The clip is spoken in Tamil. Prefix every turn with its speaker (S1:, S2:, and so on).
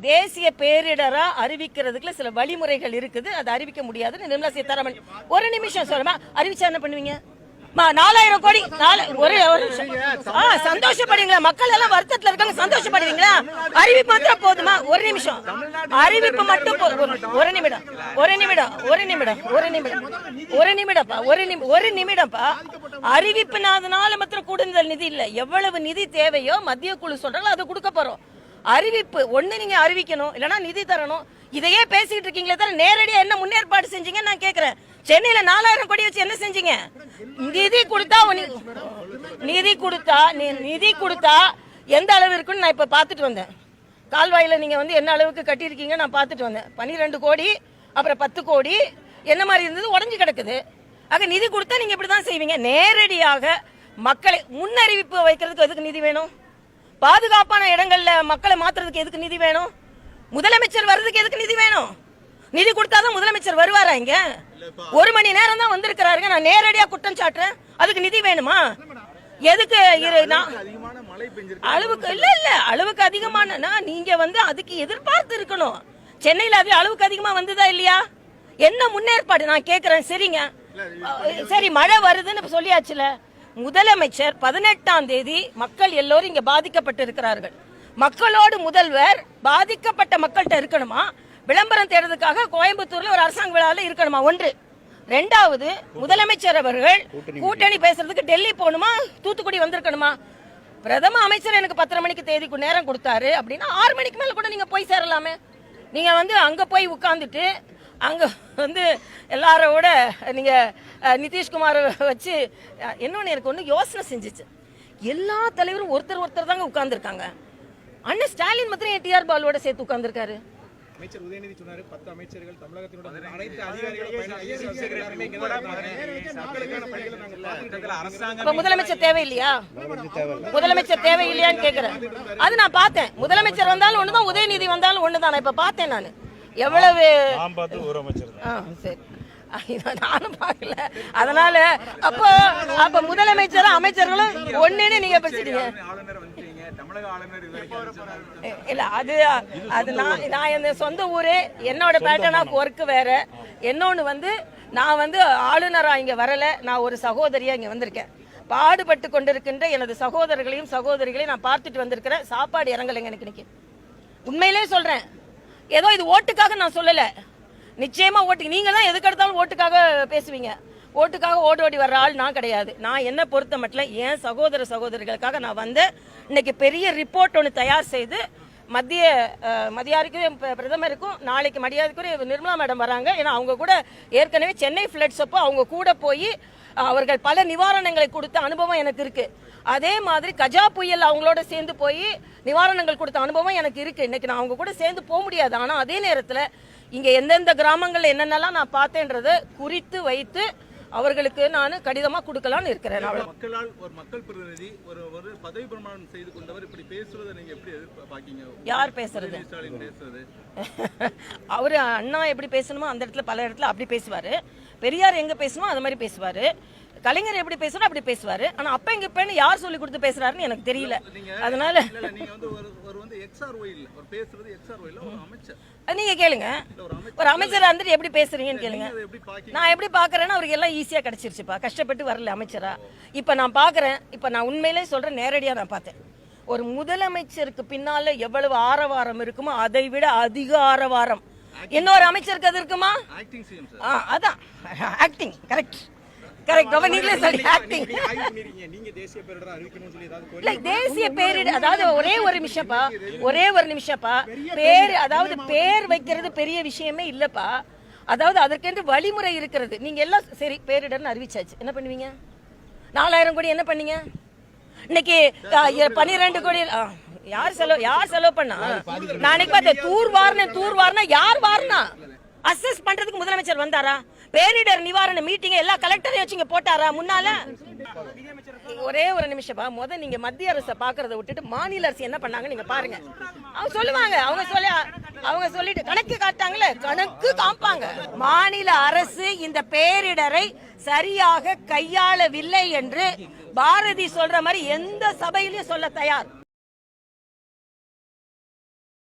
S1: தேசிய பேரிடரா அறிவிக்கிறதுக்குல சில வழிமுறைகள் இருக்குது. அது அறிவிக்க முடியாதுன்னு நிர்மலா சீதாராமன் ஒரு நிமிஷம் சொல்லுமா. அறிவிச்சா என்ன பண்ணுவீங்க? நாலாயிரம் கோடி ஒரு நிமிஷம். ஆ, சந்தோஷப்படுவீங்களா? மக்கள் எல்லாம் வருத்தத்துல இருக்காங்க. சந்தோஷப்படுவீங்களா? அறிவிப்பு மாத்திரம் போதுமா? ஒரு நிமிஷம். அறிவிப்பு மட்டும் ஒரு- நிமிடம். ஒரு நிமிடம். ஒரு நிமிடம். ஒரு நிமிடம். ஒரு நிமிடம்ப்பா. ஒரு நிமி ஒரு நிமிடம்ப்பா. அறிவிப்புனாதனால மாத்திரம் கூடுதல் நிதி இல்ல. எவ்வளவு நிதி தேவையோ மத்திய குழு சொல்றாங்களோ அதை கொடுக்க போறோம். அறிவிப்பு ஒன்று நீங்கள் அறிவிக்கணும் இல்லைன்னா நிதி தரணும். இதையே பேசிக்கிட்டு இருக்கீங்களே தவிர நேரடியாக என்ன முன்னேற்பாடு செஞ்சீங்க நான் கேட்குறேன் சென்னையில் நாலாயிரம் கோடி வச்சு என்ன செஞ்சீங்க? நிதி கொடுத்தா நிதி கொடுத்தா நி- நிதி கொடுத்தா எந்த அளவு இருக்குன்னு நான் இப்போ பார்த்துட்டு வந்தேன். கால்வாயில் நீங்கள் வந்து என்ன அளவுக்கு கட்டியிருக்கீங்க நான் பார்த்துட்டு வந்தேன். பன்னிரெண்டு கோடி அப்புறம் பத்து கோடி என்ன மாதிரி இருந்தது உடஞ்சி கிடக்குது. ஆக நிதி கொடுத்தா நீங்க இப்படிதான் செய்வீங்க. நேரடியாக மக்களை முன்னறிவிப்பு வைக்கிறதுக்கு எதுக்கு நிதி வேணும்? பாதுகாப்பான இடங்கள்ல மக்களை மாத்துறதுக்கு எதுக்கு நிதி வேணும்? முதலமைச்சர் வர்றதுக்கு எதுக்கு நிதி வேணும்? நிதி கொடுத்தாதான் முதலமைச்சர் வருவாரா இங்க? ஒரு மணி நேரம் தான் வந்திருக்கிறாருங்க. நான் நேரடியா குற்றம் சாட்டுறேன். அதுக்கு நிதி வேணுமா? எதுக்கு இரு நான் அளவுக்கு இல்ல இல்ல. அளவுக்கு அதிகமான நீங்க வந்து அதுக்கு எதிர்பார்த்து இருக்கணும். சென்னையில அது அளவுக்கு அதிகமா வந்ததா இல்லையா? என்ன முன்னேற்பாடு? நான் கேக்குறேன். சரிங்க. சரி மழை வருதுன்னு சொல்லியாச்சுல. முதலமைச்சர் பதினெட்டாம் தேதி மக்கள் எல்லோரும் இங்க பாதிக்கப்பட்டு இருக்கிறார்கள் மக்களோடு முதல்வர் பாதிக்கப்பட்ட மக்கள்கிட்ட இருக்கணுமா? விளம்பரம் தேடுறதுக்காக கோயம்புத்தூர்ல ஒரு அரசாங்க விழாவில் இருக்கணுமா? ஒன்று. ரெண்டாவது முதலமைச்சர் அவர்கள் கூட்டணி பேசுறதுக்கு டெல்லி போகணுமா? தூத்துக்குடி வந்திருக்கணுமா? பிரதம அமைச்சர் எனக்கு பத்தரை மணிக்கு தேதிக்கு நேரம் கொடுத்தாரு அப்படின்னா ஆறு மணிக்கு மேல கூட நீங்க போய் சேரலாமே. நீங்க வந்து அங்க போய் உட்கார்ந்துட்டு அங்க வந்து எல்லாரோட நீங்க அஹ், நிதிஷ்குமார் வச்சு அஹ், இன்னொன்னு எனக்கு ஒண்ணு யோசனை செஞ்சுச்சு. எல்லா தலைவரும் ஒருத்தர் ஒருத்தர் தாங்க உட்கார்ந்துருக்காங்க. அண்ணன் ஸ்டாலின் மாத்திரம் டிஆர் பாலோட சேர்த்து உட்கார்ந்துருக்காரு.
S2: அமைச்சர் உதயநிதி சொன்னாரு பத்து அமைச்சர்கள் தமிழகத்தினுடைய அனைத்து அதிகாரிகளும்
S1: முதலமைச்சர் தேவையில்லையா? முதலமைச்சர் தேவையில்லையான்னு கேக்குறேன். அது நான் பார்த்தேன். முதலமைச்சர் வந்தாலும் ஒண்ணுதான் உதயநிதி வந்தாலும் ஒண்ணுதான். நான் இப்ப பார்த்தேன் நான். எவ்வளவு?
S3: நான் பார்த்து ஒரு அமைச்சர் தான்
S1: ஆ, சரி. ஆ, இதை நானும் பார்க்கல. அதனால அப்போ அப்ப முதலமைச்சரும் அமைச்சர்களும் ஒண்ணுன்னு நீங்க பேசிட்டீங்க. இல்ல அது அது நான் நான் என் சொந்த ஊரு என்னோட பேட்டர்ன் ஆஃப் ஒர்க் வேற. இன்னொன்னு வந்து நான் வந்து ஆளுநரா இங்க வரல. நான் ஒரு சகோதரியா இங்க வந்திருக்கேன். பாடுபட்டு கொண்டிருக்கின்ற எனது சகோதரர்களையும் சகோதரிகளையும் நான் பார்த்துட்டு வந்திருக்கிறேன். சாப்பாடு இறங்கலைங்க எனக்கு இன்னைக்கு. உண்மையிலே சொல்றேன். ஏதோ இது ஓட்டுக்காக நான் சொல்லலை. நிச்சயமாக ஓட்டு நீங்கள் தான் எதுக்கு எடுத்தாலும் ஓட்டுக்காக பேசுவீங்க. ஓட்டுக்காக ஓடி ஓடி வர்ற ஆள் நான் கிடையாது. நான் என்ன பொறுத்த மட்டும் என் சகோதர சகோதரிகளுக்காக நான் வந்து இன்னைக்கு பெரிய ரிப்போர்ட் ஒன்று தயார் செய்து மத்திய மதியாருக்கும் ப- பிரதமருக்கும் நாளைக்கு மரியாதைக்குரிய நிர்மலா மேடம் வராங்க. ஏன்னா அவங்க கூட ஏற்கனவே சென்னை ஃபிளட்ஸ் அப்போ அவங்க கூட போய் அவர்கள் பல நிவாரணங்களை கொடுத்த அனுபவம் எனக்கு இருக்கு. அதே மாதிரி கஜா புயல் அவங்களோட சேர்ந்து போய் நிவாரணங்கள் கொடுத்த அனுபவம் எனக்கு இருக்கு. இன்னைக்கு நான் அவங்க கூட சேர்ந்து போக முடியாது. ஆனா அதே நேரத்துல இங்க எந்தெந்த கிராமங்கள்ல என்னென்னலாம் நான் பார்த்தேன்றதை குறித்து வைத்து அவர்களுக்கு நான் கடிதமா கொடுக்கலாம்னு இருக்கிறேன்.
S2: மக்களால் ஒரு மக்கள் பிரதிநிதி ஒரு ஒரு பதவி பிரமாணம் செய்து கொண்டவர் இப்படி பேசுவதை நீங்க எப்படி எதிர்பார்க்கீங்க
S1: யார் பேசுறது?
S2: பேசுறது.
S1: அவரு அண்ணா எப்படி பேசணுமோ அந்த இடத்துல பல இடத்துல அப்படி பேசுவாரு. பெரியார் எங்க பேசணுமோ அது மாதிரி பேசுவாரு. கலைஞர் எப்படி பேசணும் அப்படி பேசுவாரு. ஆனா அப்ப எங்க இப்பன்னு யார் சொல்லி கொடுத்து பேசுறாருன்னு எனக்கு தெரியல. அதனால
S2: நீங்க
S1: கேளுங்க. ஒரு அமைச்சர் வந்துட்டு எப்படி பேசுறீங்கன்னு கேளுங்க. நான் எப்படி பாக்குறேன்னா அவருக்கு எல்லாம் ஈஸியா கிடைச்சிருச்சுப்பா. கஷ்டப்பட்டு வரல அமைச்சரா. இப்ப நான் பாக்குறேன். இப்ப நான் உண்மையிலே சொல்றேன் நேரடியா நான் பார்த்தேன். ஒரு முதலமைச்சருக்கு பின்னால எவ்வளவு ஆரவாரம் இருக்குமோ அதை விட அதிக ஆரவாரம். இன்னொரு அமைச்சருக்கு அது இருக்குமா? அதான். ஆக்டிங் கரெக்ட் கரெக்ட் ரொம்ப நீங்களே சொல்லி ஆக்டிங் இல்ல தேசிய பேரிடர் அதாவது ஒரே ஒரு நிமிஷம்ப்பா. ஒரே ஒரு நிமிஷம்ப்பா. பேர் அதாவது பேர் வைக்கிறது பெரிய விஷயமே இல்லப்பா. அதாவது அதற்கென்று வழிமுறை இருக்கிறது. நீங்க எல்லாம் சரி பேரிடர்னு அறிவிச்சாச்சு. என்ன பண்ணுவீங்க? நாலாயிரம் கோடி என்ன பண்ணீங்க? இன்னைக்கு பன்னிரெண்டு கோடி யார் செலவு யார் செலவு பண்ணா? நான் அன்னைக்கு பார்த்தேன் தூர் வாரின தூர் வாரினா யார் வாரினா? அசஸ் பண்றதுக்கு முதலமைச்சர் வந்தாரா? பேரிடர் நிவாரண மீட்டிங் எல்லா கலெக்டரையும் வச்சுங்க போட்டாரா முன்னால? ஒரே ஒரு நிமிஷம் முத நீங்க மத்திய அரசை பாக்குறத விட்டுட்டு மாநில அரசு என்ன பண்ணாங்க நீங்க பாருங்க. அவங்க சொல்லுவாங்க அவங்க சொல்லி அவங்க சொல்லிட்டு கணக்கு காட்டாங்களே கணக்கு காமிப்பாங்க மாநில அரசு இந்த பேரிடரை சரியாக கையாளவில்லை என்று பாரதி சொல்ற மாதிரி எந்த சபையிலயும் சொல்ல தயார்.